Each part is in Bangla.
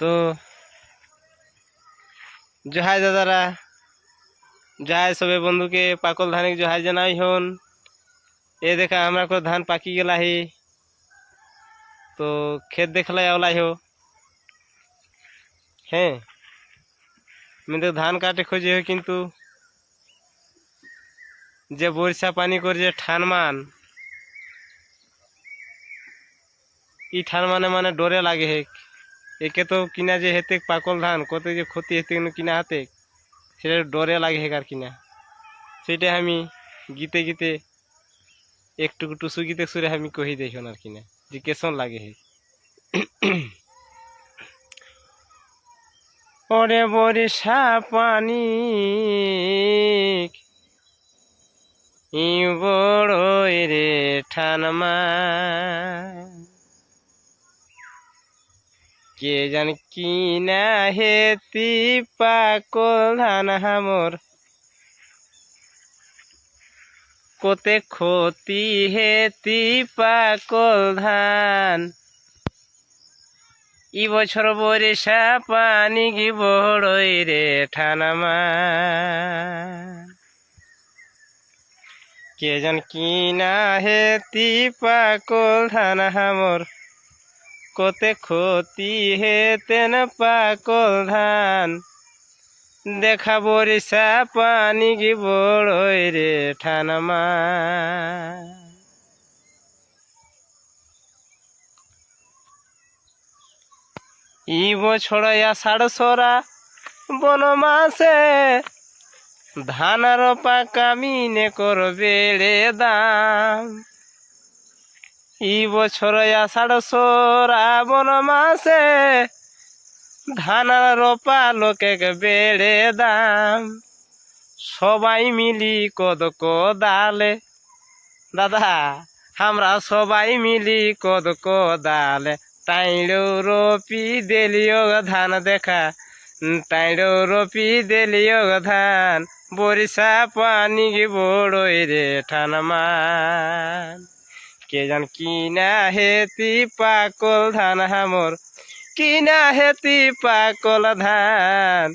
তো জোহাই দাদারা, জোহাই সবে বন্ধুকে পাকল ধানিক জোহাই জানাই হন। এ দেখা আমরা করে ধান পাকি গেলাহি। তো ক্ষেত দেখলাই আওলাই হো। হ্যাঁ কিন্তু ধান কাটে খুঁজে হো কিন্তু যে বর্ষা পানি করে যে ঠানমান, ই ঠান মানে মানে ডরে লাগে হেক। একে তো কিনা যে হেতে পাকল ধান, কত যে ক্ষতি হেতে কিনা হাতে, সেটা ডরে লাগে হেক আর কিনা। সেটা আমি গীতে গীতে একটু টুসু গীতে সুরে আমি কহি দেখুন আর কিনা, যে কেসন লাগে হেক ওরে বরিশা পানি ই বড়ই রে ঠানমা কে জান কি না হেতি পাকল ধান হামর? কোতে ক্ষতি হেতি পাকল ধান? ই বছর বরিশা পানি কি বড়ই রে ঠানামা কে জান কি না হেতি পাকল ধান হামর? কোতে ক্ষতি হেতেন পাকল ধান। দেখা বরিশা পানি কি বড়ই রে ঠানামা ই বছর আষাঢ় সরা বনমাসে ধানার পাকামিনে করবে রে দাম। ই বছর আষাঢ় সরা বনমাসে ধানার রোপা লোকে বেড়ে দাম। সবাই মিলি কদ কদালে। দাদা, আমরা সবাই মিলি কদ কদালে। টাইলো রপি দেলিও ধান দেখা। টাইলো রপি দেলিও ধান। বরিশা পানি বড়ই রে ঠানমান। কে জান কি না হেতি পাকল ধান হামর কি না হেতি পাকল ধান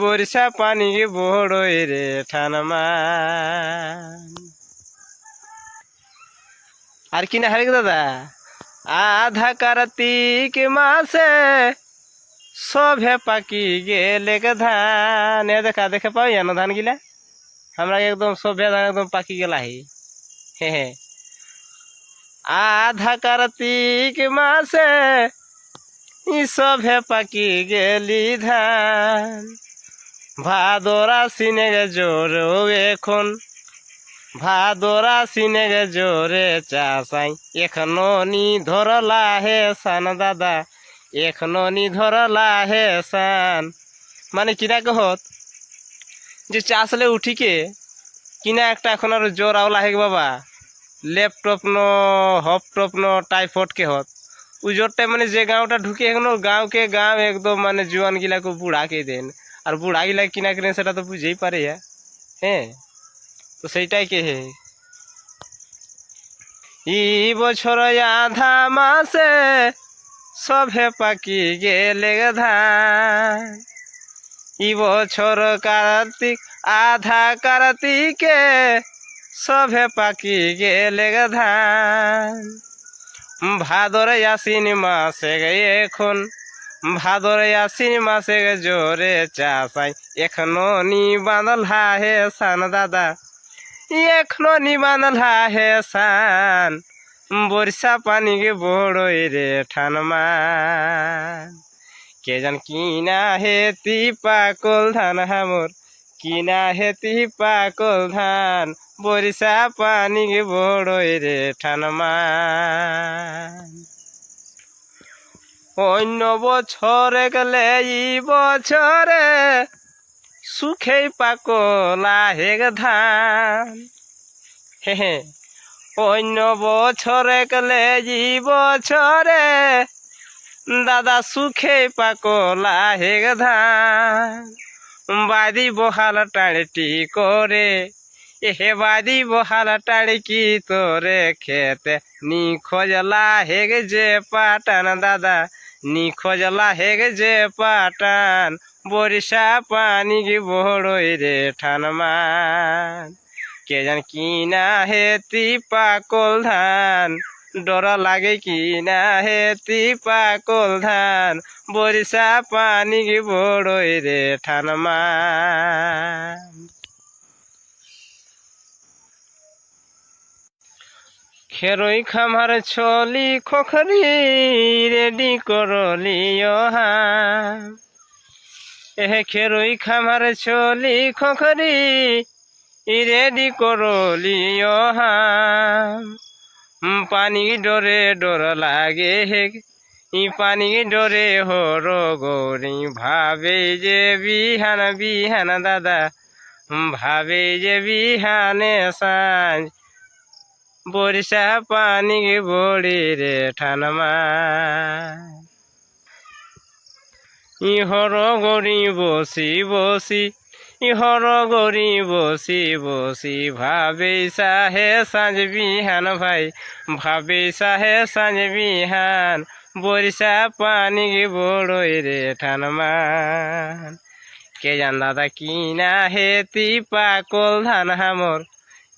বরিশা পানি বড়ই রে ঠানমান আর কি না হারিক দাদা, আধা কার্তিক মাসে সভে পাকি গেলে ধান। দেখা, দেখে পাও জানো ধান গিলা আমরা একদম সভে ধান একদম পাকি গেলা হি হে হে। আধা কার্তিক মাসে সভে পাকি গেলি ধান। ভাদরা সিনে জোর এখন, ভাদরা সিনে জোরে চাষাই এখনও নি ধরলা হে সান দাদা, এখনও নি ধরলা হে সান। মানে কিনা কহত যে চাষলে উঠিকে কিনা একটা এখন আর জোর আওলা হে বাবা। হপটপ ন, টাইফয়েড কে হত। উজোরটা মানে যে গাঁওটা ঢুকে এখনও গাঁওকে গাঁও একদম মানে জোয়ান গিলাকে বুড়াকে দেন। আর বুড়া গিলা কিনা কিনে সেটা তো বুঝেই পারে হ্যাঁ তো সেইটাই কে হে। ই বছর আধা মাসে সভে পাকি গেলে ধান ই বছর কার্তিক, আধা কার্তিকে সভে পাকি গেলে ধান ভাদর আশ্বিন মাসে এখন, ভাদর আশ্বিন মাসে জোরে চাষাই এখনও নি বাঁধল হে সান দাদা, এখনও নি বাঁধল হে সান। বর্ষা পানি গে বড়ই রে ঠানমান কে জান কিনা হেতি পাকল ধান হামর কিনা হেতি পাকল ধান, বরিশা পানি বড়ই রে ঠানমান। অন্য বছরে গেলে ই বছরে সুখেই পাকলা হেগ ধান। হে অন্য বছরে গেলে ই বছরে দাদা সুখে পাকলা হেগ ধান। বাদি বহাল টাড়টি করে। এহে বাদি বহাল কি তোরে খেতে নি খোঁজলা হেগ যে পাটান, দাদা, নিখোঁজ লাহেগ যে পাটান। বরিশা পানি গি বড়ই রে ঠানমান কে জান কি না হেতি পাকল ধান। ডর লাগে কি না হেতি পাকল ধান? বরিশা পানি গি বড়ই রে ঠানমান খেরই খামার ছলি খখরি রেডি করলিও হাম এহে খেরই খামার ছলি খখরি রেডি করলিও হাম পানি ডরে ডর লাগে হে। ই পানি ডরে হর গৌরি, ভাবে যে বিহান বিহান দাদা ভাবে যে বিহানে সাঁঝ বরিশা পানি বড়ি রে ঠানমা ইহর গরি, বসি বসি ইহর গরি বসি বসি, ভাবে সাহে সাঁঝ বিহান ভাই, ভাবে সাহে সাঁঝ বিহান, বরিশা পানি বড়ই রে ঠানমান। কে জান দাদা কিনা হেতি পাকল ধান হামর?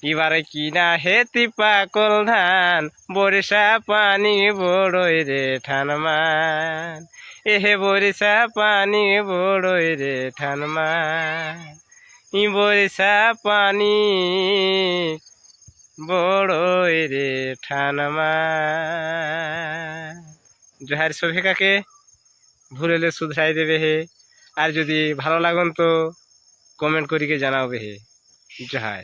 এবারে কিনা হেতি পাকল ধান? বরিশা পানি বড়ই রে ঠানমান। এহে বরিশা পানি বড়ই রে ঠানমান ই বরিশা পানি বড়ই রে ঠানমান জোহার সভে কাকে ভুলেলে শুধরাই দেবে হে। আর যদি ভালো লাগুন তো কমেন্ট করিকে জানাবে হে। জোহার।